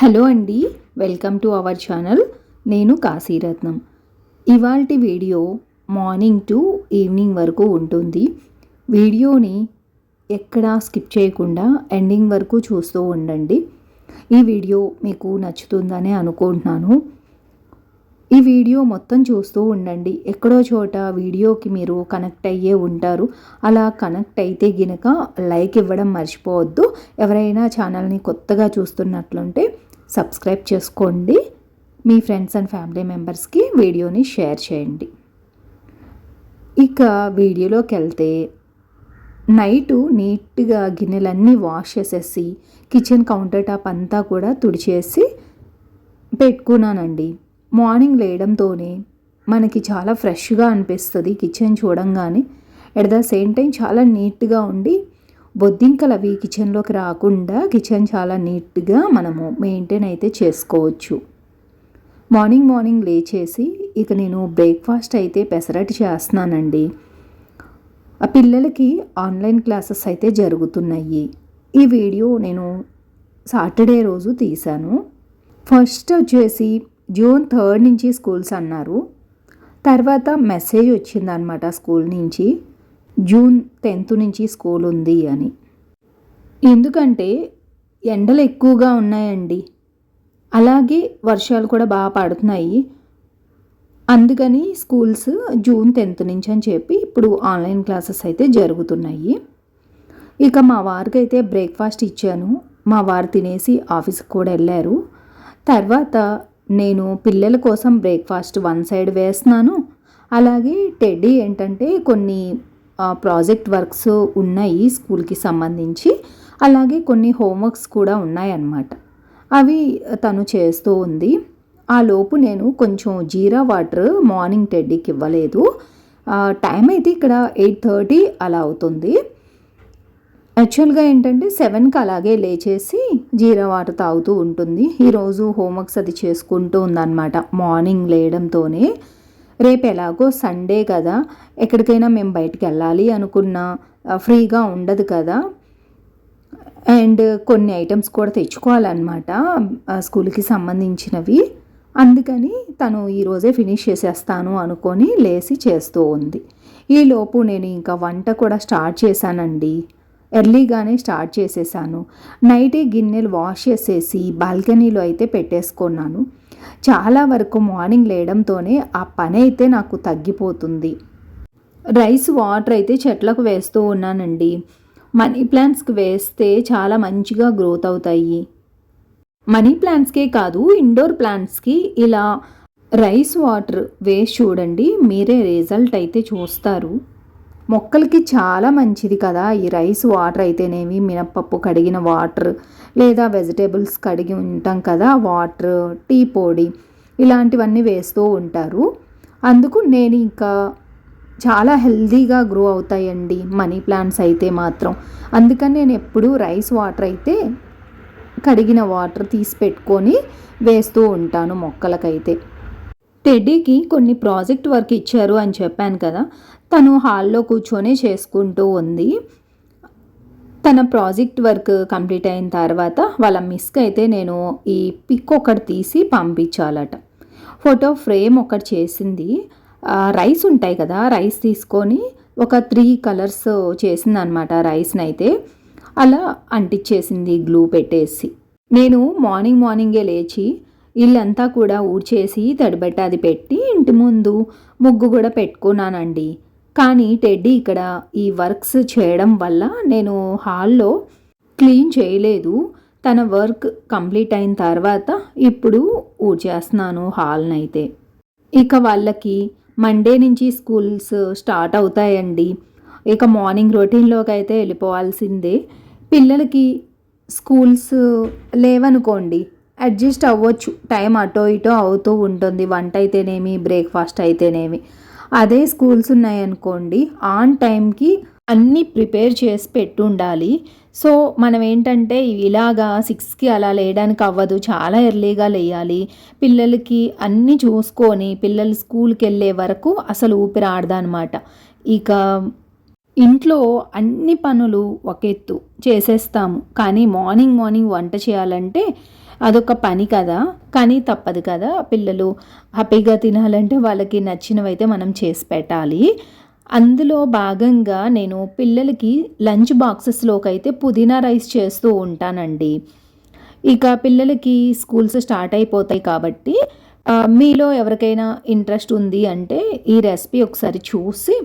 Hello అండి welcome to our channel. నేను కాశీరత్నం. ఇవాల్టి వీడియో మార్నింగ్ టు ఈవినింగ్ వరకు ఉంటుంది. వీడియోని ఎక్కడా స్కిప్ చేయకుండా ఎండింగ్ వరకు చూస్తూ ఉండండి. ఈ వీడియో మీకు నచ్చుతుందని అనుకుంటున్నాను. ఈ వీడియో మొత్తం చూస్తూ ఉండండి. ఎక్కడో చోట వీడియోకి మీరు కనెక్ట్ అయ్యే ఉంటారు. అలా కనెక్ట్ అయితే గినక లైక్ ఇవ్వడం మర్చిపోవద్దు. ఎవరైనా ఛానల్ని కొత్తగా చూస్తున్నట్లుంటే సబ్స్క్రైబ్ చేసుకోండి. మీ ఫ్రెండ్స్ అండ్ ఫ్యామిలీ మెంబర్స్కి వీడియోని షేర్ చేయండి. ఇక వీడియోలోకి వెళ్తే నైటు నీట్గా గిన్నెలన్నీ వాష్ చేసేసి కిచెన్ కౌంటర్ టాప్ అంతా కూడా తుడిచేసి పెట్టుకున్నానండి. మార్నింగ్ లేయడంతోనే మనకి చాలా ఫ్రెష్గా అనిపిస్తుంది కిచెన్ చూడంగానే. ఎట్ ద సేమ్ టైం చాలా నీట్గా ఉండి బొద్దింకలు అవి కిచెన్లోకి రాకుండా కిచెన్ చాలా నీట్గా మనము మెయింటైన్ అయితే చేసుకోవచ్చు. మార్నింగ్ మార్నింగ్ లేచేసి ఇక నేను బ్రేక్ఫాస్ట్ అయితే పెసరట్టు చేస్తున్నానండి. ఆ పిల్లలకి ఆన్లైన్ క్లాసెస్ అయితే జరుగుతున్నాయి. ఈ వీడియో నేను సాటర్డే రోజు తీశాను. ఫస్ట్ వచ్చేసి జూన్ థర్డ్ నుంచి స్కూల్స్ అన్నారు. తర్వాత మెసేజ్ వచ్చిందనమాట స్కూల్ నుంచి. జూన్ టెన్త్ నుంచి స్కూల్ ఉంది అని. ఎందుకంటే ఎండలు ఎక్కువగా ఉన్నాయండి. అలాగే వర్షాలు కూడా బాగా పడుతున్నాయి. అందుకని స్కూల్స్ జూన్ టెన్త్ నుంచి అని చెప్పి ఇప్పుడు ఆన్లైన్ క్లాసెస్ అయితే జరుగుతున్నాయి. ఇక మా వారికి అయితే బ్రేక్ఫాస్ట్ ఇచ్చాను. మా వారు తినేసి ఆఫీస్కి కూడా వెళ్ళారు. తర్వాత నేను పిల్లల కోసం బ్రేక్ఫాస్ట్ వన్ సైడ్ వేస్తున్నాను. అలాగే టెడ్డీ ఏంటంటే కొన్ని ప్రాజెక్ట్ వర్క్స్ ఉన్నాయి స్కూల్కి సంబంధించి. అలాగే కొన్ని హోంవర్క్స్ కూడా ఉన్నాయన్నమాట. అవి తను చేస్తూ ఉంది. ఆ లోపు నేను కొంచెం జీరా వాటర్ మార్నింగ్ టెడ్డీకి ఇవ్వలేదు. టైం అయితే ఇక్కడ ఎయిట్ థర్టీ అలా అవుతుంది. యాక్చువల్గా ఏంటంటే సెవెన్కి అలాగే లేచేసి జీరా వాటర్ తాగుతూ ఉంటుంది. ఈరోజు హోంవర్క్స్ అది చేసుకుంటూ ఉందన్నమాట మార్నింగ్ లేయడంతోనే రేపు ఎలాగో సండే కదా ఎక్కడికైనా మేము బయటికి వెళ్ళాలి అనుకున్న ఫ్రీగా ఉండదు కదా. అండ్ కొన్ని ఐటమ్స్ కూడా తెచ్చుకోవాలన్నమాట స్కూల్కి సంబంధించినవి. అందుకని తను ఈరోజే ఫినిష్ చేసేస్తాను అనుకొని లేచి చేస్తూ ఉంది. ఈలోపు నేను ఇంకా వంట కూడా స్టార్ట్ చేశానండి. ఎర్లీగానే స్టార్ట్ చేసేసాను. నైటే గిన్నెలు వాష్ చేసేసి బాల్కనీలో అయితే పెట్టేసుకున్నాను. చాలా వరకు మార్నింగ్ లేయడంతోనే ఆ పని అయితే నాకు తగ్గిపోతుంది. రైస్ వాటర్ అయితే చెట్లకు వేస్తూ ఉన్నానండి. మనీ ప్లాంట్స్కి వేస్తే చాలా మంచిగా గ్రోత్ అవుతాయి. మనీ ప్లాంట్స్కే కాదు ఇండోర్ ప్లాంట్స్కి ఇలా రైస్ వాటర్ వేసి చూడండి మీరే రిజల్ట్ అయితే చూస్తారు. మొక్కలకి చాలా మంచిది కదా. ఈ రైస్ వాటర్ అయితేనేమి మినప్పప్పు కడిగిన వాటర్ లేదా వెజిటేబుల్స్ కడిగి ఉంటాం కదా వాటర్ టీ పొడి ఇలాంటివన్నీ వేస్తూ ఉంటారు. అందుకు నేను ఇంకా చాలా హెల్దీగా గ్రో అవుతాయండి మనీ ప్లాంట్స్ అయితే మాత్రం. అందుకని నేను ఎప్పుడూ రైస్ వాటర్ అయితే కడిగిన వాటర్ తీసి పెట్టుకొని వేస్తూ ఉంటాను మొక్కలకైతే. టెడ్డీకి కొన్ని ప్రాజెక్ట్ వర్క్ ఇచ్చారు అని చెప్పాను కదా. తను హాల్లో కూర్చొని చేసుకుంటూ ఉంది. తన ప్రాజెక్ట్ వర్క్ కంప్లీట్ అయిన తర్వాత వాళ్ళ మిస్కి అయితే నేను ఈ పిక్ ఒకటి తీసి పంపించాలట. ఫోటో ఫ్రేమ్ ఒకటి చేసింది. రైస్ ఉంటాయి కదా రైస్ తీసుకొని ఒక త్రీ కలర్స్ చేసింది అనమాట రైస్ని అయితే అలా అంటించేసింది గ్లూ పెట్టేసి. నేను మార్నింగ్ మార్నింగే లేచి ఇల్లంతా కూడా ఊడ్చేసి తడిబెట్ట అది పెట్టి ఇంటి ముందు ముగ్గు కూడా పెట్టుకున్నానండి. కానీ టెడ్డీ ఇక్కడ ఈ వర్క్స్ చేయడం వల్ల నేను హాల్లో క్లీన్ చేయలేదు. తన వర్క్ కంప్లీట్ అయిన తర్వాత ఇప్పుడు ఊడ్చేస్తున్నాను హాల్ని అయితే ఇక వాళ్ళకి మండే నుంచి స్కూల్స్ స్టార్ట్ అవుతాయండి. ఇక మార్నింగ్ రొటీన్లోకి అయితే వెళ్ళిపోవాల్సిందే. పిల్లలకి స్కూల్స్ లేవనుకోండి అడ్జస్ట్ అవ్వచ్చు. టైం అటో ఇటో అవుతూ ఉంటుంది. వంట అయితేనేమి బ్రేక్ఫాస్ట్ అయితేనేమి. అదే స్కూల్స్ ఉన్నాయనుకోండి ఆన్ టైంకి అన్నీ ప్రిపేర్ చేసి పెట్టుండాలి. సో మనం ఏంటంటే ఇలాగా సిక్స్కి అలా లేయడానికి అవ్వదు చాలా ఎర్లీగా లేయాలి. పిల్లలకి అన్నీ చూసుకొని పిల్లలు స్కూల్కి వెళ్ళే వరకు అసలు ఊపిరి ఆడదనమాట. ఇక ఇంట్లో అన్ని పనులు ఒక ఎత్తు చేసేస్తాము. కానీ మార్నింగ్ మార్నింగ్ వంట చేయాలంటే అదొక పని కదా కానీ తప్పదు కదా. పిల్లలు హ్యాపీగా తినాలంటే వాళ్ళకి నచ్చినవైతే మనం చేసి పెట్టాలి. అందులో భాగంగా నేను పిల్లలకి లంచ్ బాక్సెస్లోకి అయితే పుదీనా రైస్ చేస్తూ ఉంటానండి. ఇక పిల్లలకి స్కూల్స్ స్టార్ట్ అయిపోతాయి కాబట్టి మీలో ఎవరికైనా ఇంట్రెస్ట్ ఉంది అంటే ఈ రెసిపీ ఒకసారి చూసి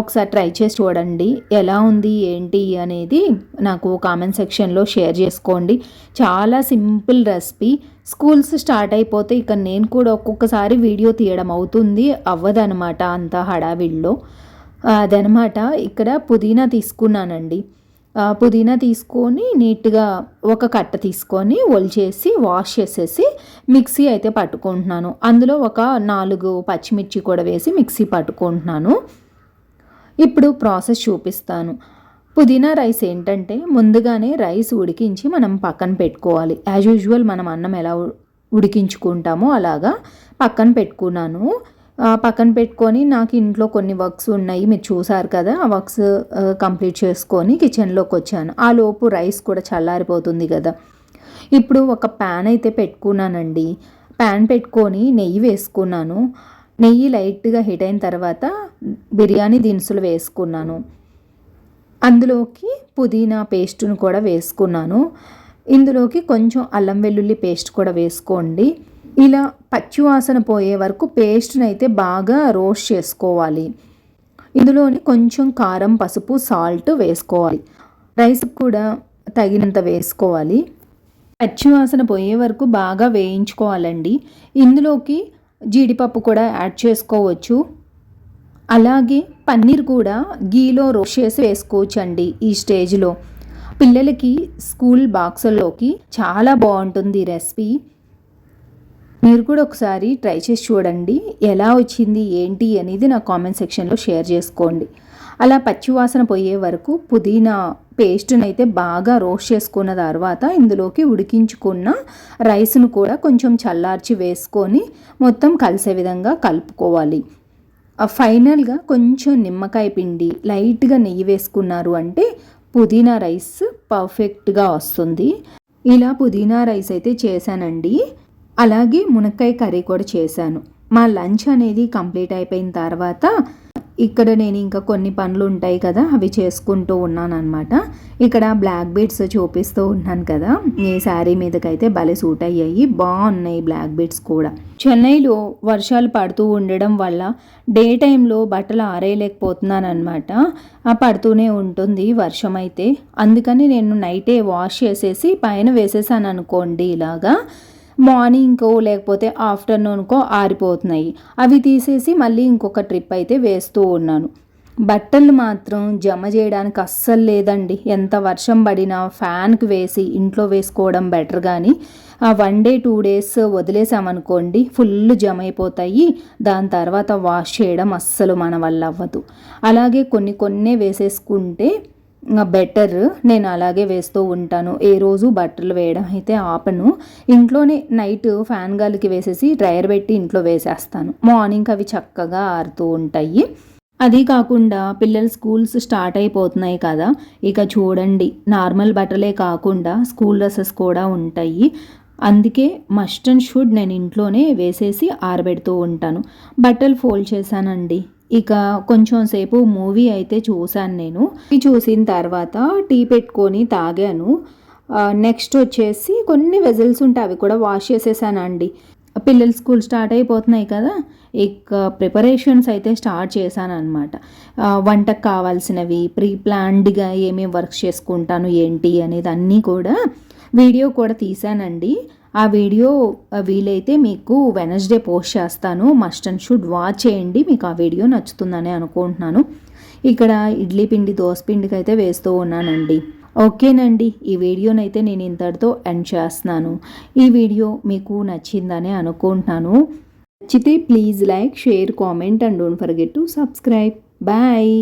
ఒకసారి ట్రై చేసి చూడండి. ఎలా ఉంది ఏంటి అనేది నాకు కామెంట్ సెక్షన్లో షేర్ చేసుకోండి. చాలా సింపుల్ రెసిపీ. స్కూల్స్ స్టార్ట్ అయిపోతే ఇక నేను కూడా ఒక్కొక్కసారి వీడియో తీయడం అవుతుంది అవ్వదనమాట అంత హడావిడిలో. అదనమాట ఇక్కడ పుదీనా తీసుకున్నానండి. పుదీనా తీసుకొని నీట్గా ఒక కట్ట తీసుకొని ఒలిచేసి వాష్ చేసేసి మిక్సీ అయితే పట్టుకుంటున్నాను. అందులో ఒక నాలుగు పచ్చిమిర్చి కూడా వేసి మిక్సీ పట్టుకుంటున్నాను. ఇప్పుడు ప్రాసెస్ చూపిస్తాను. పుదీనా రైస్ ఏంటంటే ముందుగానే రైస్ ఉడికించి మనం పక్కన పెట్టుకోవాలి. యాజ్ యూజువల్ మనం అన్నం ఎలా ఉడికించుకుంటామో అలాగా పక్కన పెట్టుకున్నాను. పక్కన పెట్టుకొని నాకు ఇంట్లో కొన్ని వర్క్స్ ఉన్నాయి. మీరు చూసారు కదా ఆ వర్క్స్ కంప్లీట్ చేసుకొని కిచెన్లోకి వచ్చాను. ఆ లోపు రైస్ కూడా చల్లారిపోతుంది కదా. ఇప్పుడు ఒక ప్యాన్ అయితే పెట్టుకున్నానండి. ప్యాన్ పెట్టుకొని నెయ్యి వేసుకున్నాను. నెయ్యి లైట్గా హీట్ అయిన తర్వాత బిర్యానీ దినుసులు వేసుకున్నాను. అందులోకి పుదీనా పేస్టును కూడా వేసుకున్నాను. ఇందులోకి కొంచెం అల్లం వెల్లుల్లి పేస్ట్ కూడా వేసుకోండి. ఇలా పచ్చివాసన పోయే వరకు పేస్ట్ని అయితే బాగా రోస్ట్ చేసుకోవాలి. ఇందులోని కొంచెం కారం పసుపు సాల్ట్ వేసుకోవాలి. రైస్ కూడా తగినంత వేసుకోవాలి. పచ్చివాసన పోయే వరకు బాగా వేయించుకోవాలండి. ఇందులోకి జీడిపప్పు కూడా యాడ్ చేసుకోవచ్చు. అలాగే పన్నీర్ కూడా గీలో రోస్ట్ చేసి వేసుకోవచ్చండి ఈ స్టేజ్లో. పిల్లలకి స్కూల్ బాక్సుల్లోకి చాలా బాగుంటుంది రెసిపీ. మీరు కూడా ఒకసారి ట్రై చేసి చూడండి. ఎలా వచ్చింది ఏంటి అనేది నా కామెంట్ సెక్షన్లో షేర్ చేసుకోండి. అలా పచ్చివాసన పోయే వరకు పుదీనా పేస్ట్ని అయితే బాగా రోస్ట్ చేసుకున్న తర్వాత ఇందులోకి ఉడికించుకున్న రైస్ను కూడా కొంచెం చల్లార్చి వేసుకొని మొత్తం కలిసే విధంగా కలుపుకోవాలి. ఫైనల్గా కొంచెం నిమ్మకాయ పిండి లైట్గా నెయ్యి వేసుకున్నారు అంటే పుదీనా రైస్ పర్ఫెక్ట్గా వస్తుంది. ఇలా పుదీనా రైస్ అయితే చేశానండి. అలాగే మునక్కాయ కర్రీ కూడా చేశాను. మా లంచ్ అనేది కంప్లీట్ అయిపోయిన తర్వాత ఇక్కడ నేను ఇంకా కొన్ని పనులు ఉంటాయి కదా అవి చేసుకుంటూ ఉన్నాను అనమాట ఇక్కడ బ్లాక్ బీడ్స్ చూపిస్తూ ఉన్నాను కదా ఈ శారీ మీదకైతే భలే సూట్ అయ్యాయి. బాగున్నాయి బ్లాక్ బీడ్స్ కూడా. చెన్నైలో వర్షాలు పడుతూ ఉండడం వల్ల డే టైంలో బట్టలు ఆరేయలేకపోతున్నాను అనమాట పడుతూనే ఉంటుంది వర్షం అయితే. అందుకని నేను నైటే వాష్ చేసేసి పైన వేసేసాను అనుకోండి ఇలాగా. మార్నింగ్కో లేకపోతే ఆఫ్టర్నూన్కో ఆరిపోతున్నాయి. అవి తీసేసి మళ్ళీ ఇంకొక ట్రిప్ అయితే వేస్తూ ఉన్నాను. బట్టలు మాత్రం జమ చేయడానికి అస్సలు లేదండి. ఎంత వర్షం పడినా ఫ్యాన్కి వేసి ఇంట్లో వేసుకోవడం బెటర్ కానీ ఆ వన్ డే టూ డేస్ వదిలేసామనుకోండి ఫుల్ జమ అయిపోతాయి. దాని తర్వాత వాష్ చేయడం అస్సలు మన వల్ల అవ్వదు. అలాగే కొన్ని కొన్నే వేసేసుకుంటే బెటర్ నేను అలాగే వేస్తూ ఉంటాను. ఏ రోజు బట్టలు వేయడం అయితే ఆపను. ఇంట్లోనే నైట్ ఫ్యాన్ గాలికి వేసేసి డ్రయర్ పెట్టి ఇంట్లో వేసేస్తాను. మార్నింగ్ అవి చక్కగా ఆరుతూ ఉంటాయి. అది కాకుండా పిల్లల స్కూల్స్ స్టార్ట్ అయిపోతున్నాయి కదా. ఇక చూడండి నార్మల్ బట్టలే కాకుండా స్కూల్ డ్రెస్సెస్ కూడా ఉంటాయి. అందుకే మస్ట్ అండ్ షుడ్ నేను ఇంట్లోనే వేసేసి ఆరబెడుతూ ఉంటాను. బట్టలు ఫోల్డ్ చేశానండి. ఇక కొంచెం సేపు మూవీ అయితే చూశాను నేను. చూసిన తర్వాత టీ పెట్టుకొని తాగాను. నెక్స్ట్ వచ్చేసి కొన్ని వెజల్స్ ఉంటాయి అవి కూడా వాష్ చేసేసానండి. పిల్లలు స్కూల్ స్టార్ట్ అయిపోతున్నాయి కదా ఇక ప్రిపరేషన్స్ అయితే స్టార్ట్ చేశాను అనమాట వంటకు కావాల్సినవి ప్రీ ప్లాన్డ్గా ఏమేమి వర్క్స్ చేసుకుంటాను ఏంటి అనేది అన్నీ కూడా వీడియో కూడా తీశానండి. ఆ వీడియో వీలైతే మీకు వెనస్డే పోస్ట్ చేస్తాను. మస్ట్ అండ్ షుడ్ వాచ్ చేయండి. మీకు ఆ వీడియో నచ్చుతుందని అనుకుంటున్నాను. ఇక్కడ ఇడ్లీ పిండి దోశ పిండికి అయితే వేస్తూ ఉన్నానండి. ఓకేనండి. ఈ వీడియోనైతే నేను ఇంతటితో ఎండ్ చేస్తున్నాను. ఈ వీడియో మీకు నచ్చిందని అనుకుంటున్నాను. నచ్చితే please like share comment and don't forget to subscribe. Bye.